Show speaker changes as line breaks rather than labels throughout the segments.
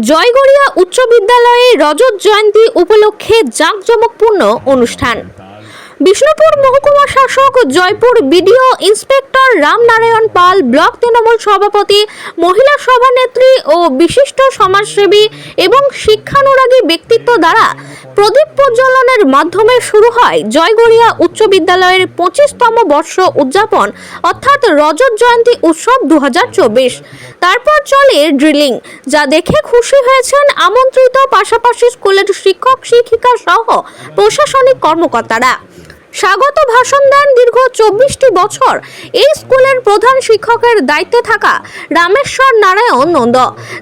জয়গড়িয়া উচ্চ বিদ্যালয়ে রজত জয়ন্তী উপলক্ষে জাঁকজমকপূর্ণ অনুষ্ঠান। বিষ্ণুপুর মহকুমা শাসক Joypur BDO inspector Ramnarayan Pal, block Trinamool সভাপতি, মহিলা সভানেত্রী ও বিশিষ্ট সমাজসেবী এবং শিক্ষানুরাগী ব্যক্তিত্ব দ্বারা প্রদীপ প্রজ্বলনের মাধ্যমে শুরু হয় জয়গড়িয়া উচ্চ বিদ্যালয়ের পঁচিশতম বর্ষ উদযাপন, অর্থাৎ রজত জয়ন্তী উৎসব দু হাজার চব্বিশ। তারপর চলে ড্রিলিং, যা দেখে খুশি হয়েছেন আমন্ত্রিত পাশাপাশি স্কুলের শিক্ষক, শিক্ষিকা সহ প্রশাসনিক কর্মকর্তারা। স্বাগত ভাষণ দেন দীর্ঘ চব্বিশটি বছর এই স্কুলের প্রধান শিক্ষকের দায়িত্বে থাকা রামেশ্বর নারায়ণ নন্দ।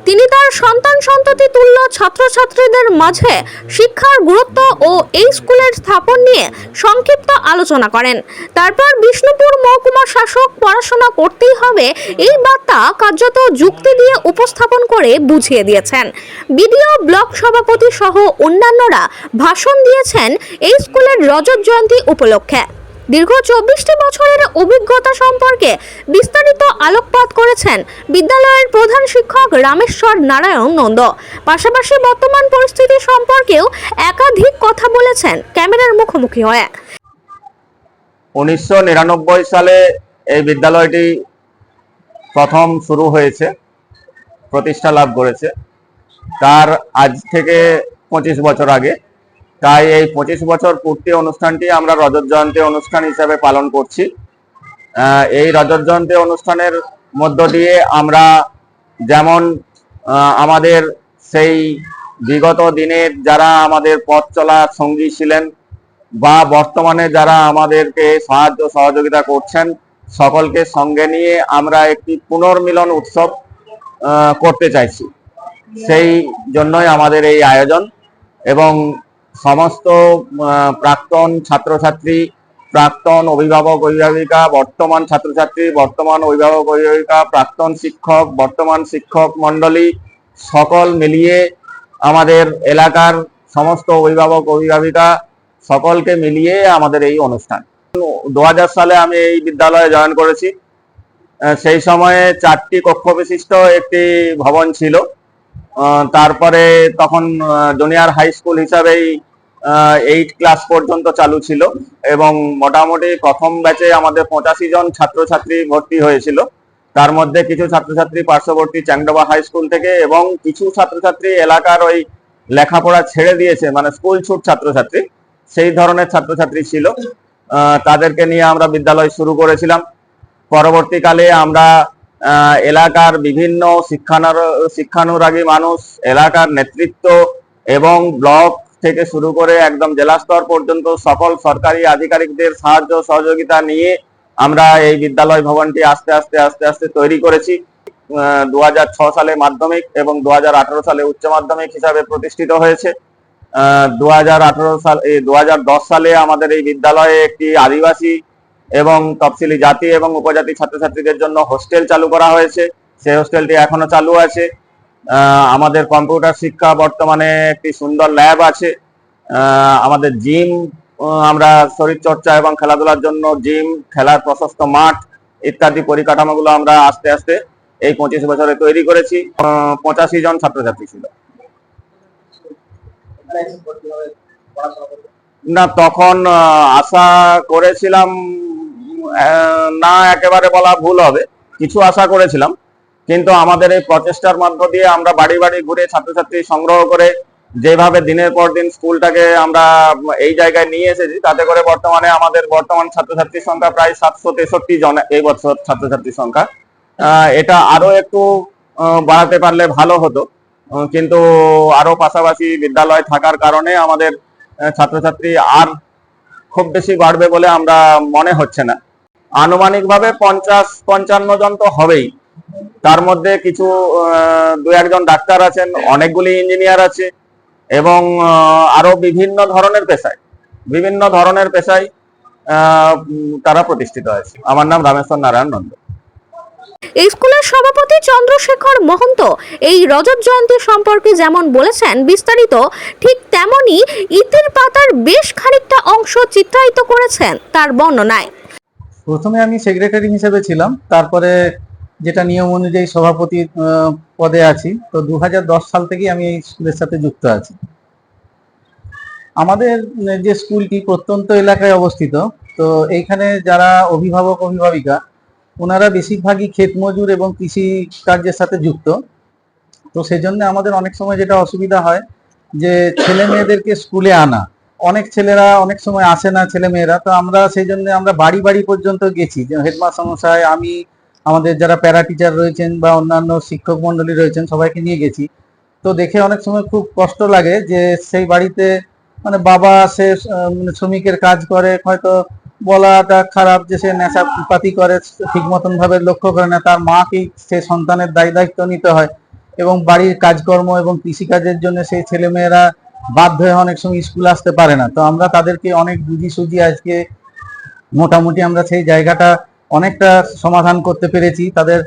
তিনি তার সন্তান সন্ততি তুল্য ছাত্রছাত্রীদের মাঝে শিক্ষার গুরুত্ব ও এই স্কুলের স্থাপন নিয়ে সংক্ষিপ্ত আলোচনা করেন। তারপর বিষ্ণুপুর মহকুমা শাসক পড়াশোনা করতেই হবে এই বার্তা কার্যত যুক্তি দিয়ে উপস্থাপন করে বুঝিয়ে দিয়েছেন। বিডিও ব্লক সভাপতি সহ অন্যান্যরা ভাষণ দিয়েছেন এই স্কুলের রজত জয়ন্তী উপলক্ষে। দীর্ঘ চব্বিশটি বছরের অভিজ্ঞতা সম্পর্কে বিস্তারিত আলোকপাত করেছেন বিদ্যালয়ের প্রধান শিক্ষক রামেশ্বর নারায়ণ নন্দ। পাশাপাশি বর্তমান পরিস্থিতি সম্পর্কেও একাধিক কথা বলেছেন ক্যামেরার মুখোমুখি হয়ে।
উনিশশো নিরানব্বই সালে এই বিদ্যালয়টি প্রথম শুরু হয়েছে, প্রতিষ্ঠা লাভ করেছে। তার আজ থেকে পঁচিশ বছর আগে। তাই এই পঁচিশ বছর পূর্তি অনুষ্ঠানটি আমরা রজত জয়ন্তী অনুষ্ঠান হিসেবে পালন করছি। এই রজত জয়ন্তী অনুষ্ঠানের মধ্য দিয়ে আমরা যেমন আমাদের সেই বিগত দিনের যারা আমাদের পথ চলার সঙ্গী ছিলেন বা বর্তমানে যারা আমাদেরকে সাহায্য সহযোগিতা করছেন, সকলকে সঙ্গে নিয়ে আমরা একটি পুনর্মিলন উৎসব করতে চাইছি। সেই জন্যই আমাদের এই আয়োজন এবং সমস্ত প্রাক্তন ছাত্রছাত্রী, প্রাক্তন অভিভাবক, অভিভাবিকা, বর্তমান ছাত্রছাত্রী, বর্তমান অভিভাবক, অভিভাবিকা, প্রাক্তন শিক্ষক, বর্তমান শিক্ষক মণ্ডলী, সকল মিলিয়ে আমাদের এলাকার সমস্ত অভিভাবক, অভিভাবিকা, সকলকে মিলিয়ে আমাদের এই অনুষ্ঠান। দু হাজার সালে আমি এই বিদ্যালয়ে জয়েন করেছি। সেই সময়ে চারটি কক্ষ বিশিষ্ট একটি ভবন ছিল। তারপরে তখন জুনিয়র হাই স্কুল হিসাবেই এইট ক্লাস পর্যন্ত চালু ছিল এবং মোটামুটি প্রথম ব্যাচে আমাদের পঁচাশি জন ছাত্রছাত্রী ভর্তি হয়েছিল। তার মধ্যে কিছু ছাত্রছাত্রী পার্শ্ববর্তী চ্যাংডোবা হাই স্কুল থেকে এবং কিছু ছাত্রছাত্রী এলাকার ওই লেখাপড়া ছেড়ে দিয়েছে মানে স্কুল ছুট ছাত্রছাত্রী, সেই ধরনের ছাত্রছাত্রী ছিল। তাদেরকে নিয়ে আমরা বিদ্যালয় শুরু করেছিলাম। পরবর্তীকালে আমরা এলাকার বিভিন্ন শিক্ষানুর, শিক্ষানুরাগী মানুষ, এলাকার নেতৃত্ব এবং ব্লক থেকে শুরু করে একদম জেলা স্তর পর্যন্ত সকল সরকারি আধিকারিকদের সাহায্য, সহযোগিতা নিয়ে আমরা এই বিদ্যালয় ভবনটি আস্তে আস্তে আস্তে আস্তে তৈরি করেছি। দু সালে মাধ্যমিক এবং দু হাজার আঠেরো সালে উচ্চ মাধ্যমিক হিসাবে প্রতিষ্ঠিত হয়েছে। দু হাজার আঠারো সাল দু সালে আমাদের এই বিদ্যালয়ে একটি আদিবাসী এবং তফসিলি জাতি এবং উপজাতি ছাত্রছাত্রীদের জন্য হোস্টেল চালু করা হয়েছে। সেই হোস্টেলটি এখনও চালু আছে। আমাদের কম্পিউটার শিক্ষা বর্তমানে একটি সুন্দর ল্যাব আছে। আমাদের জিম আমরা শরীর চর্চা এবং খেলাধুলার জন্য জিম, খেলার প্রশস্ত মাঠ ইত্যাদি পরিকাঠামোগুলো আমরা আস্তে আস্তে এই পঁচিশ বছরে তৈরি করেছি। পঁচাশি জন ছাত্রছাত্রী ছিল। না, তখন আশা করেছিলাম না একেবারে বলা ভুল হবে। কিছু আশা করেছিলাম, কিন্তু আমাদের এই প্রচেষ্টার মধ্য দিয়ে আমরা বাড়ি বাড়ি ঘুরে ছাত্রছাত্রী সংগ্রহ করে যেভাবে দিনের পর দিন স্কুলটাকে আমরা এই জায়গায় নিয়ে এসেছি, তাতে করে বর্তমানে আমাদের বর্তমান ছাত্রছাত্রীর সংখ্যা প্রায় সাতশো তেষট্টি জন এই বছর ছাত্রছাত্রীর সংখ্যা। এটা আরও একটু বাড়াতে পারলে ভালো হতো। কিন্তু আরও পাশাপাশি বিদ্যালয় থাকার কারণে আমাদের ছাত্রছাত্রী আর খুব বেশি বাড়বে বলে আমরা মনে হচ্ছে না। আনুমানিকভাবে পঞ্চাশ, পঞ্চান্ন জন তো হবেই। তার মধ্যে কিছু দু একজন ডাক্তার আছেন, অনেকগুলি ইঞ্জিনিয়ার আছে, এবং আরও বিভিন্ন ধরনের পেশায়, বিভিন্ন ধরনের পেশায় তারা প্রতিষ্ঠিত আছে আমার নাম রামেশ্বর নারায়ণ নন্দ।
এই স্কুলের সভাপতি চন্দ্রশেখর মহন্ত এই রজত জয়ন্তী সম্পর্কে যেমন বলেছেন, বিস্তারিত ঠিক তেমনি ইতির পাতার বেশ খানিকটা অংশ চিত্রায়িত করেছেন তার বর্ণনায়।
প্রথমে আমি সেক্রেটারি হিসেবে ছিলাম, তারপরে যেটা নিয়ম অনুযায়ী সভাপতি পদে আছি, তো দু হাজার দশ সাল থেকেই আমি এই স্কুলের সাথে যুক্ত আছি। আমাদের যে স্কুলটি প্রত্যন্ত এলাকায় অবস্থিত, তো এইখানে যারা অভিভাবক, অভিভাবিকা, ওনারা বেশিরভাগই ক্ষেত মজুর এবং কৃষি কার্যের সাথে যুক্ত। তো সেজন্য আমাদের অনেক সময় যেটা অসুবিধা হয় যে ছেলে মেয়েদেরকে স্কুলে আনা অনেক ছেলেরা অনেক সময় আসে না ছেলে মেয়েরা তো আমরা সেই জন্য আমরা বাড়ি বাড়ি পর্যন্ত গেছি। যে হেডমাস্টার মশাই, আমি, আমাদের যারা প্যারা টিচার রয়েছেন বা অন্যান্য শিক্ষক মন্ডলী রয়েছেন, সবাইকে নিয়ে গেছি। তো দেখে অনেক সময় খুব কষ্ট লাগে যে সেই বাড়িতে মানে বাবা সে মানে শ্রমিকের কাজ করে, হয়তো বলাটা খারাপ, যে সে নেশা পাতি করে, ঠিক মতন ভাবে লক্ষ্য করে না, তার মাকেই সে সন্তানের দায়ী দায়িত্ব নিতে হয় এবং বাড়ির কাজকর্ম এবং কৃষিকাজের জন্য সেই ছেলেমেয়েরা বাধ্য হয়ে অনেক সময় স্কুল আসতে পারে না। তো আমরা তাদেরকে অনেক বুঝি সুঝি আজকে মোটামুটি আমরা সেই জায়গাটা অনেকটা সমাধান করতে পেরেছি। তাদের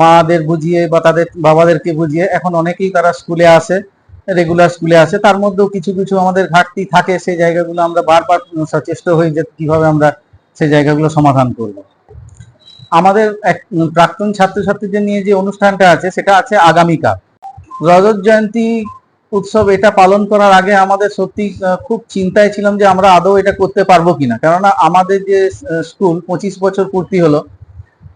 মাদের বুঝিয়ে বা তাদের বাবাদেরকে বুঝিয়ে এখন অনেকেই তারা স্কুলে আসে রেগুলার স্কুলে আসে। তার মধ্যেও কিছু কিছু আমাদের ঘাটতি থাকে সেই জায়গাগুলো আমরা বারবার সচেষ্ট হই যে কীভাবে আমরা সেই জায়গাগুলো সমাধান করব। আমাদের এক প্রাক্তন ছাত্রছাত্রীদের নিয়ে যে অনুষ্ঠানটা আছে, সেটা আছে আগামীকাল। রজত জয়ন্তী উৎসব এটা পালন করার আগে আমাদের সত্যি খুব চিন্তায় ছিলাম যে আমরা আদৌ এটা করতে পারব কিনা। কেননা আমাদের যে স্কুল পঁচিশ বছর পূর্তি হলো,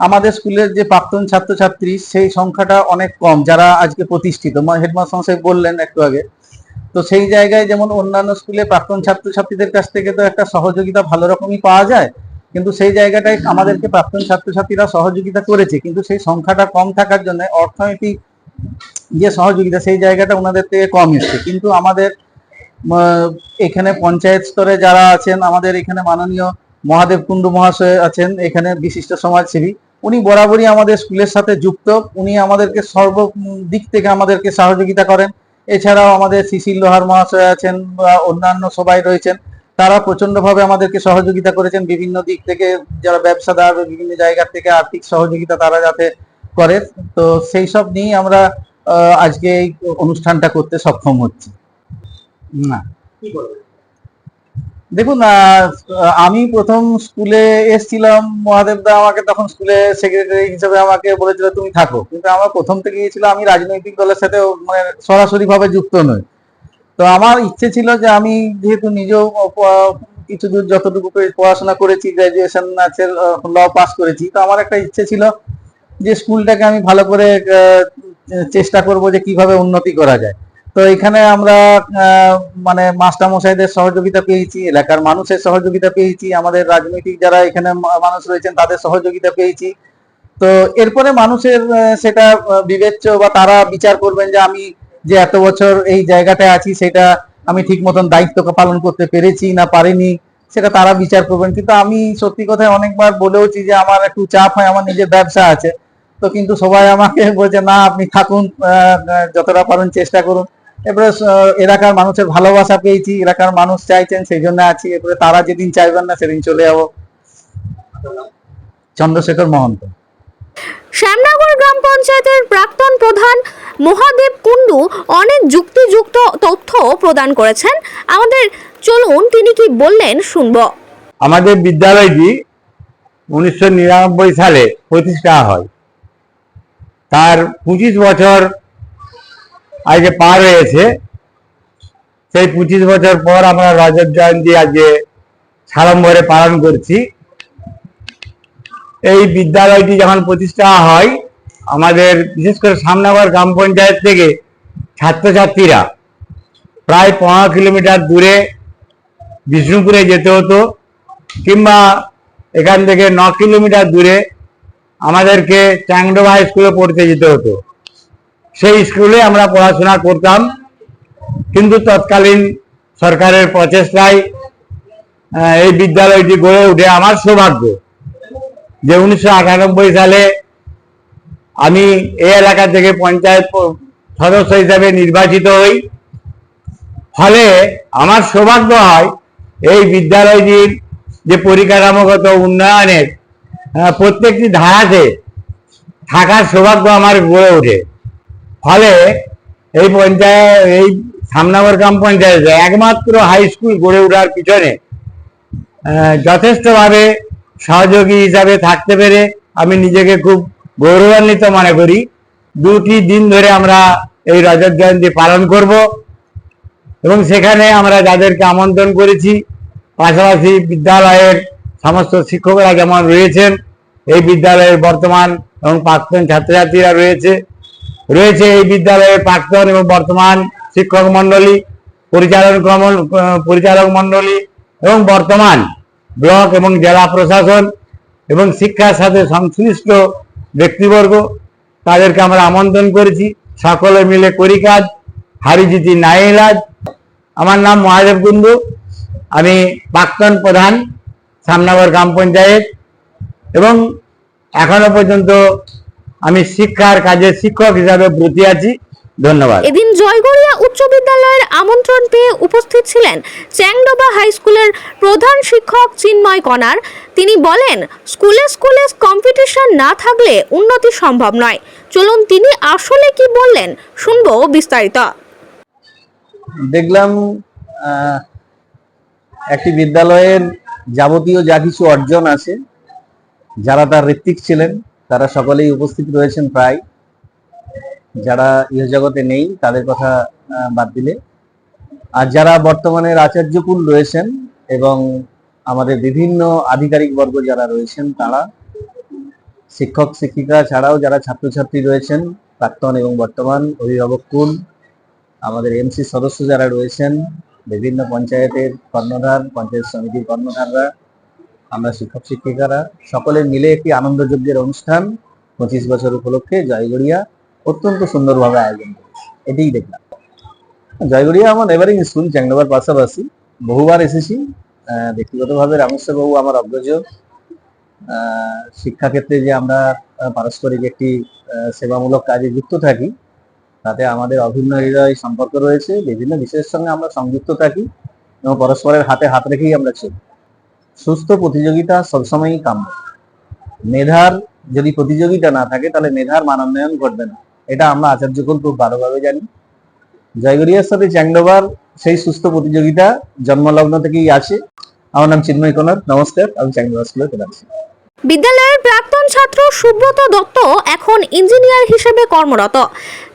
আমাদের স্কুলের যে প্রাক্তন ছাত্রছাত্রী সেই সংখ্যাটা অনেক কম, যারা আজকে প্রতিষ্ঠিত। হেডমাস্টার মশাই বললেন একটু আগে। তো সেই জায়গায় যেমন অন্যান্য স্কুলে প্রাক্তন ছাত্রছাত্রীদের কাছ থেকে তো একটা সহযোগিতা ভালো রকমই পাওয়া যায়, কিন্তু সেই জায়গাটায় আমাদেরকে প্রাক্তন ছাত্রছাত্রীরা সহযোগিতা করেছে, কিন্তু সেই সংখ্যাটা কম থাকার জন্য অর্থনৈতিক যে সহযোগিতা, সেই জায়গাটা ওনাদের থেকে কম এসছে। কিন্তু আমাদের এখানে পঞ্চায়েত স্তরে যারা আছেন, আমাদের এখানে মাননীয় মহাদেব কুণ্ডু মহাশয় আছেন, এখানে বিশিষ্ট সমাজসেবী, উনি বরাবরই আমাদের স্কুলের সাথে যুক্ত। উনি আমাদেরকে সর্ব দিক থেকে আমাদেরকে সহযোগিতা করেন। এছাড়াও আমাদের শিশির লোহার মহাশয় আছেন বা অন্যান্য সবাই রয়েছেন। তারা প্রচন্ডভাবে আমাদেরকে সহযোগিতা করেছেন। বিভিন্ন দিক থেকে যারা ব্যবসাদার, বিভিন্ন জায়গা থেকে আর্থিক সহযোগিতা, তারা যাতে করে। তো সেই সব নিয়েই আমরা আজকে এই অনুষ্ঠানটা করতে সক্ষম হচ্ছি। না। দেখুন আমি প্রথম স্কুলে এসেছিলাম মহাদেব দা আমাকে তখন স্কুলে সেক্রেটারি হিসেবে আমাকে বলেছিল তুমি থাকো। কিন্তু আমার প্রথম থেকে গিয়েছিল আমি রাজনৈতিক দলের সাথে মানে সরাসরি ভাবে যুক্ত নই। তো আমার ইচ্ছে ছিল যে আমি যেহেতু নিজেও কিছু দূর যতটুকু পড়াশোনা করেছি গ্রাজুয়েশন আছে ল পাস করেছি তো আমার একটা ইচ্ছে ছিল যে স্কুলটাকে আমি ভালো করে চেষ্টা করব যে কীভাবে উন্নতি করা যায়। তো এখানে আমরা মানে মাস্টার মশাইদের সহযোগিতা পেয়েছি, এলাকার মানুষের সহযোগিতা পেয়েছি, আমাদের রাজনৈতিক যারা এখানে মানুষ রয়েছেন তাদের সহযোগিতা পেয়েছি। তো এরপরে মানুষের সেটা বিবেচ্য বা তারা বিচার করবেন যে আমি যে এত বছর এই জায়গাটায় আছি, সেটা আমি ঠিক মতন দায়িত্ব পালন করতে পেরেছি না পারিনি, সেটা তারা বিচার করবেন। কিন্তু আমি সত্যি কথায় অনেকবার বলেওছি যে আমার একটু চাপ হয়, আমার নিজের ব্যবসা আছে। তো কিন্তু সবাই আমাকে বলছে না আপনি থাকুন যতটা পারেন চেষ্টা করুন। এবারে এলাকার মানুষের ভালোবাসা পেয়েছি এলাকার মানুষ চাইছেন সেই জন্য আছি। এরপরে তারা যেদিন চাইবেন না সেদিন চলে যাব। চন্দ্রশেখর মহন্ত।
শ্যামনগর গ্রাম পঞ্চায়েতের প্রাক্তন প্রধান মহাদেব কুণ্ডু অনেক যুক্তিযুক্ত তথ্য প্রদান করেছেন। আমাদের চলুন তিনি কি বললেন শুনব।
আমাদের বিদ্যালয়টি উনিশশো নিরানব্বই সালে প্রতিষ্ঠা হয়। তার পঁচিশ বছর আজকে পার হয়েছে। সেই পঁচিশ বছর পর আমরা রজত জয়ন্তী আজকে সাড়ম্বরে পালন করছি। এই বিদ্যালয়টি যখন প্রতিষ্ঠা হয়, আমাদের বিশেষ করে সামনাগর গ্রাম পঞ্চায়েত থেকে ছাত্রছাত্রীরা প্রায় পনেরো কিলোমিটার দূরে বিষ্ণুপুরে যেতে হতো কিংবা এখান থেকে ন কিলোমিটার দূরে আমাদেরকে চ্যাংডোবা স্কুলে পড়তে যেতে হতো। সেই স্কুলে আমরা পড়াশোনা করতাম, কিন্তু তৎকালীন সরকারের প্রচেষ্টায় এই বিদ্যালয়টি গড়ে উঠে আমার সৌভাগ্য যে উনিশশো আটানব্বই সালে আমি এই এলাকা থেকে পঞ্চায়েত সদস্য হিসাবে নির্বাচিত হই। ফলে আমার সৌভাগ্য হয় এই বিদ্যালয়টির যে পরিকাঠামোগত উন্নয়নের প্রত্যেকটি ধারাতে থাকার সৌভাগ্য আমার গড়ে ওঠে। ফলে এই পঞ্চায়েত, এই সামনাগর গ্রাম পঞ্চায়েতে একমাত্র হাই স্কুল গড়ে ওঠার পিছনে যথেষ্টভাবে সহযোগী হিসাবে থাকতে পেরে আমি নিজেকে খুব গৌরবান্বিত মনে করি। দুটি দিন ধরে আমরা এই রজত জয়ন্তী পালন করব এবং সেখানে আমরা যাদেরকে আমন্ত্রণ করেছি, পাশাপাশি বিদ্যালয়ের সমস্ত শিক্ষকরা যেমন রয়েছেন এই বিদ্যালয়ের বর্তমান এবং প্রাক্তন ছাত্রছাত্রীরা রয়েছে। রয়েছে এই বিদ্যালয়ের প্রাক্তন এবং বর্তমান শিক্ষক মণ্ডলী, পরিচালন পরিচালক মণ্ডলী এবং বর্তমান ব্লক এবং জেলা প্রশাসন এবং শিক্ষার সাথে সংশ্লিষ্ট ব্যক্তিবর্গ। তাদেরকে আমরা আমন্ত্রণ করেছি। সকলে মিলে করি কাজ হারিজিতি নাই ইলাজ আমার নাম মহাদেব কুন্দু আমি প্রাক্তন প্রধান সামনাগর গ্রাম পঞ্চায়েত। এবং এখনও পর্যন্ত আমি শিক্ষার কাজে শিক্ষক হিসাবে ব্রতী আছি। ধন্যবাদ।
এদিন জয়গড়িয়া উচ্চ বিদ্যালয়ের আমন্ত্রণ পেয়ে উপস্থিত ছিলেন চ্যাংডোবা হাই স্কুলের প্রধান শিক্ষক চিন্ময় কনার তিনি বলেন স্কুলে স্কুলে কম্পিটিশন না থাকলে উন্নতি সম্ভব নয়। চলুন তিনি আসলে কি বললেন শুনব বিস্তারিত।
দেখলাম একটি বিদ্যালয়ের যাবতীয় যা কিছু অর্জন আছে যারা তার ঋত্বিক ছিলেন, তারা সকলেই উপস্থিত রয়েছেন প্রায়। যারা ইহজগতে নেই, তাদের কথা বাদ দিলে। আর যারা বর্তমানের আচার্যকুল রয়েছেন এবং আমাদের বিভিন্ন আধিকারিক বর্গ যারা রয়েছেন, তারা শিক্ষক, শিক্ষিকা ছাড়াও যারা ছাত্রছাত্রী রয়েছেন, প্রাক্তন এবং বর্তমান অভিভাবক কুল, আমাদের এমসি সদস্য যারা রয়েছেন, বিভিন্ন পঞ্চায়েতের কর্ণধার, পঞ্চায়েত সমিতির কর্ণধাররা আমরা শিক্ষক শিক্ষিকারা সকলে মিলে একটি আনন্দযজ্ঞের অনুষ্ঠান পঁচিশ বছর উপলক্ষে জয়গড়িয়া অত্যন্ত সুন্দরভাবে আয়োজন করেছে। এটাই দেখলাম। জয়গড়িয়া আমার এভারিং স্কুল চ্যাংডোবার পাশাপাশি বহুবার এসেছি। ব্যক্তিগতভাবে রামেশ্বর বাবু আমার অগ্রজ। শিক্ষাক্ষেত্রে যে আমরা পারস্পরিক একটি সেবামূলক কাজে যুক্ত থাকি, তাতে আমাদের অভিন্ন হৃদয় সম্পর্ক রয়েছে। বিভিন্ন বিষয়ের সঙ্গে আমরা সংযুক্ত থাকি এবং পরস্পরের হাতে হাত রেখেই আমরা চলি। সুস্থ প্রতিযোগিতা সবসময়ই কাম্য। মেধার যদি প্রতিযোগিতা না থাকে, তাহলে মেধার মানোন্নয়ন ঘটবে না। এটা আমরা আচার্যকুল খুব ভালোভাবে জানি। জয়গরিয়ার সাথে চ্যাংডোবার সেই সুস্থ প্রতিযোগিতা জন্মলগ্ন থেকেই আছে। আমার নাম চিন্ময় কোনার নমস্কার, আমি চ্যাংডোবার স্কুলে চলে আসছি
বিদ্যালয়ের প্রাক্তন ছাত্র সুব্রত দত্ত এখন ইঞ্জিনিয়ার হিসেবে কর্মরত।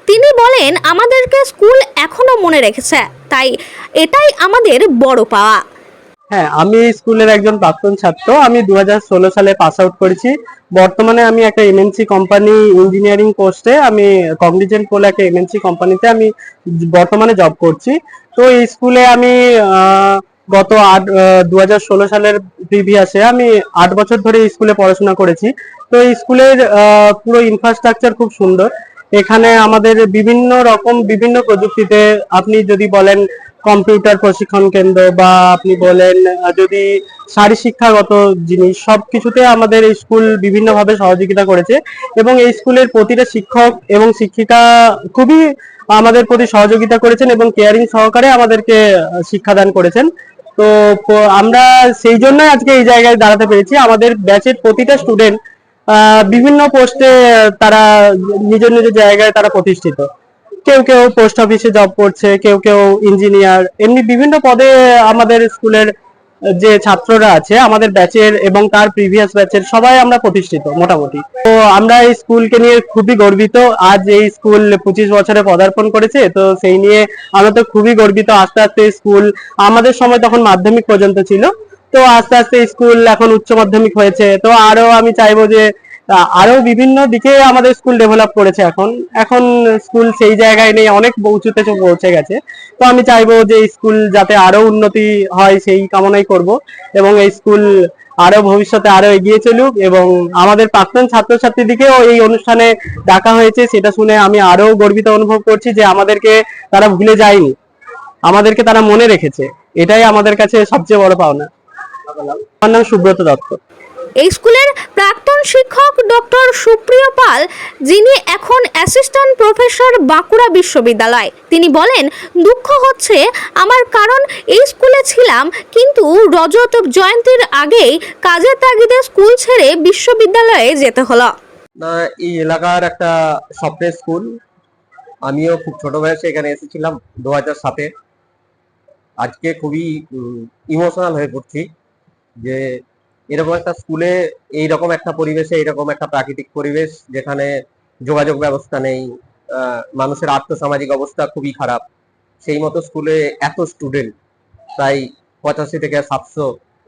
তিনি বলেন, আমাদেরকে স্কুল এখনও মনে রেখেছে, তাই এটাই আমাদের বড় পাওয়া।
হ্যাঁ আমি স্কুলের একজন প্রাক্তন ছাত্র। আমি দু হাজার ষোলো সালে পাস আউট করেছি। বর্তমানে আমি একটা এমএনসি কোম্পানি ইঞ্জিনিয়ারিং পোস্টে আমি কগনিজেন্ট বলে একটা এমএনসি কোম্পানিতে আমি বর্তমানে জব করছি। তো এই স্কুলে আমি গত আট দু সালের প্রিভিয়াসে আমি আট বছর ধরে স্কুলে পড়াশোনা করেছি। তো এই স্কুলের পুরো ইনফ্রাস্ট্রাকচার খুব সুন্দর। এখানে আমাদের বিভিন্ন রকম বিভিন্ন প্রযুক্তিতে আপনি যদি বলেন কম্পিউটার প্রশিক্ষণ কেন্দ্র বা আপনি বলেন যদি শারীর শিক্ষাগত জিনিস, সবকিছুতে আমাদের স্কুল বিভিন্নভাবে সহযোগিতা করেছে এবং এই স্কুলের প্রতিটা শিক্ষক এবং শিক্ষিকা খুবই আমাদের প্রতি সহযোগিতা করেছেন এবং কেয়ারিং সহকারে আমাদেরকে শিক্ষাদান করেছেন। তো আমরা সেই জন্যই আজকে এই জায়গায় দাঁড়াতে পেরেছি। আমাদের ব্যাচের প্রতিটা স্টুডেন্ট বিভিন্ন পোস্টে তারা নিজের নিজের জায়গায় তারা প্রতিষ্ঠিত। কেউ কেউ পোস্ট অফিসে জব করছে, কেউ কেউ ইঞ্জিনিয়ার এমনি বিভিন্ন পদে আমাদের স্কুলের যে ছাত্ররা আছে, আমাদের ব্যাচের এবং তার প্রিভিয়াস ব্যাচের সবাই আমরা প্রতিষ্ঠিত, মোটামুটি। তো আমরা এই স্কুলকে নিয়ে খুবই গর্বিত। আজ এই স্কুল পঁচিশ বছরে পদার্পণ করেছে, তো সেই নিয়ে আমরা তো খুবই গর্বিত। আস্তে আস্তে স্কুল আমাদের সময় তখন মাধ্যমিক পর্যন্ত ছিল। তো আস্তে আস্তে স্কুল এখন উচ্চ মাধ্যমিক হয়েছে। তো আরও আমি চাইব যে আহ, আরও বিভিন্ন দিকে আমাদের স্কুল ডেভেলপ করেছে এখন। এখন স্কুল সেই জায়গায় নেই অনেক উঁচুতে পৌঁছে গেছে। তো আমি চাইব যে স্কুল যাতে আরও উন্নতি হয় সেই কামনাই করব এবং এই স্কুল আরও ভবিষ্যতে আরও এগিয়ে চলুক এবং আমাদের প্রাক্তন ছাত্রছাত্রীদিকেও এই অনুষ্ঠানে ডাকা হয়েছে সেটা শুনে আমি আরও গর্বিত অনুভব করছি যে আমাদেরকে তারা ভুলে যায়নি। আমাদেরকে তারা মনে রেখেছে। এটাই আমাদের কাছে সবচেয়ে বড় পাওনা। আমার নাম সুব্রত দত্ত।
এই স্কুলের প্রাক্তন শিক্ষক ডক্টর সুপ্রিয় পাল, যিনি এখন অ্যাসিস্ট্যান্ট প্রফেসর বাঁকুড়া বিশ্ববিদ্যালয়। তিনি বলেন, দুঃখ হচ্ছে আমার কারণ এই স্কুলে ছিলাম, কিন্তু রজত জয়ন্তীর আগেই কাজের তাগিদে স্কুল ছেড়ে বিশ্ববিদ্যালয়ে যেতে হলো।
না, এই এলাকার একটা সফটওয়্যার স্কুল। আমিও খুব ছোট বয়সে এখানে এসেছিলাম, দু হাজার সাতে। আজকে খুবই ইমোশনাল হয়ে পড়ছি যে এরকম একটা স্কুলে এইরকম একটা পরিবেশে, এইরকম একটা প্রাকৃতিক পরিবেশ যেখানে যোগাযোগ ব্যবস্থা নেই মানুষের আর্থসামাজিক অবস্থা খুবই খারাপ। সেই মতো স্কুলে এত স্টুডেন্ট প্রায় পঁচাশি থেকে সাতশো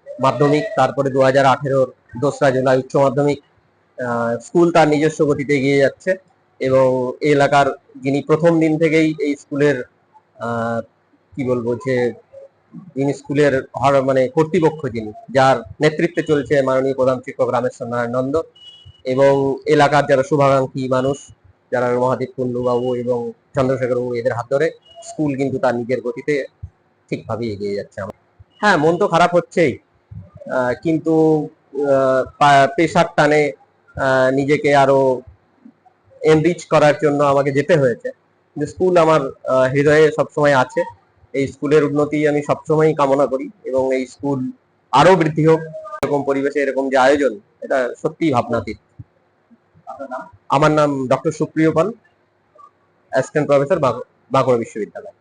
মাধ্যমিক, তারপরে দু হাজার আঠেরোর দোসরা জুলাই উচ্চ মাধ্যমিক স্কুল তার নিজস্ব গতিতে এগিয়ে যাচ্ছে এবং এলাকার যিনি প্রথম দিন থেকেই এই স্কুলের কি বলব যে যিনি স্কুলের মানে কর্তৃপক্ষ যিনি, যার নেতৃত্বে চলছে মাননীয় প্রধান শিক্ষক রামেশ্বর নারায়ণ নন্দ এবং এলাকার যারা শুভাকাঙ্ক্ষী মানুষ, যারা মহাদেব কুন্ডু বাবু এবং চন্দ্রশেখর বাবু এদের হাত ধরে, স্কুল কিন্তু তার নিজের গতিতে ঠিকভাবে এগিয়ে যাচ্ছে। আমার হ্যাঁ মন তো খারাপ হচ্ছেই। কিন্তু পেশার টানে নিজেকে আরও এনরিচ করার জন্য আমাকে যেতে হয়েছে। স্কুল আমার হৃদয়ে সবসময় আছে। এই স্কুলের উন্নতি আমি সবসময়ই কামনা করি এবং এই স্কুল আরও বৃদ্ধি হোক এরকম পরিবেশে এরকম যে আয়োজন এটা সত্যিই ভাবনাতীত। আমার নাম ডক্টর সুপ্রিয় পাল অ্যাসিস্ট্যান্ট প্রফেসর বাঁকুড়া বিশ্ববিদ্যালয়।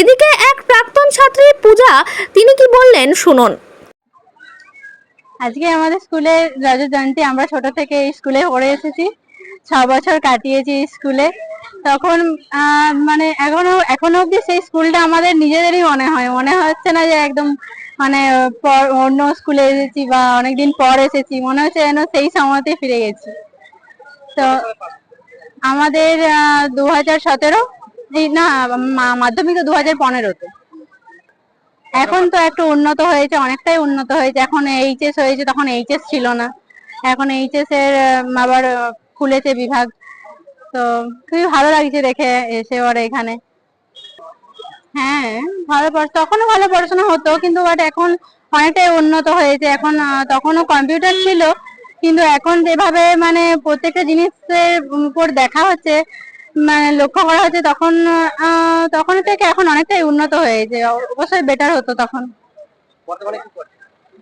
এদিকে এক প্রাক্তন ছাত্রী পূজা তিনি কি বললেন শুনুন।
আজকে আমাদের স্কুলে রজত জয়ন্তী আমরা ছোট থেকে এই স্কুলে পড়ে এসেছি। ছ বছর কাটিয়েছি স্কুলে। তখন মানে এখনও এখনও অব্দি সেই স্কুলটা আমাদের নিজেদেরই মনে হয়। মনে হচ্ছে না যে একদম মানে অন্য স্কুলে এসেছি বা অনেকদিন পর এসেছি। মনে হচ্ছে যেন সেই সময়তে ফিরে গেছি। তো, আমাদের দু হাজার সতেরো না মাধ্যমিক দু হাজার পনেরোতে। এখন তো একটু উন্নত হয়েছে, অনেকটাই উন্নত হয়েছে। এখন এইচএস হয়েছে, তখন এইচএস ছিল না। এখন এইচএস এর আবার খুলেছে বিভাগ। তো খুবই ভালো লাগছে দেখে এসে ওর এখানে। হ্যাঁ ভালো তখনও ভালো পড়াশোনা হতো কিন্তু বাট এখন অনেকটাই উন্নত হয়েছে। এখন তখনও কম্পিউটার ছিল কিন্তু এখন যেভাবে মানে প্রত্যেকটা জিনিসের উপর দেখা হচ্ছে মানে লক্ষ্য করা হচ্ছে তখন তখন থেকে এখন অনেকটাই উন্নত হয়েছে। অবশ্যই বেটার হতো তখন।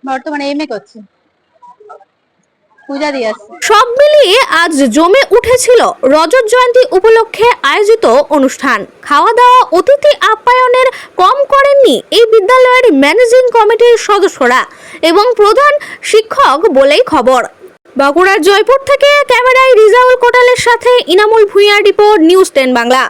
বর্তমানে এম এ করছি। পূজা দিয়ে আসছি।
সব মিলিয়ে আজ জমে উঠেছিল রজত জয়ন্তী উপলক্ষে আয়োজিত অনুষ্ঠান। খাওয়া দাওয়া অতিথি আপ্যায়নের কম করেননি এই বিদ্যালয়ের ম্যানেজিং কমিটির সদস্যরা এবং প্রধান শিক্ষক বলেই খবর। বাঁকুড়ার জয়পুর থেকে ক্যামেরায় রিজাউল কোটালের সাথে ইনামুল ভূঁইয়ার রিপোর্ট, নিউজ টেন বাংলা।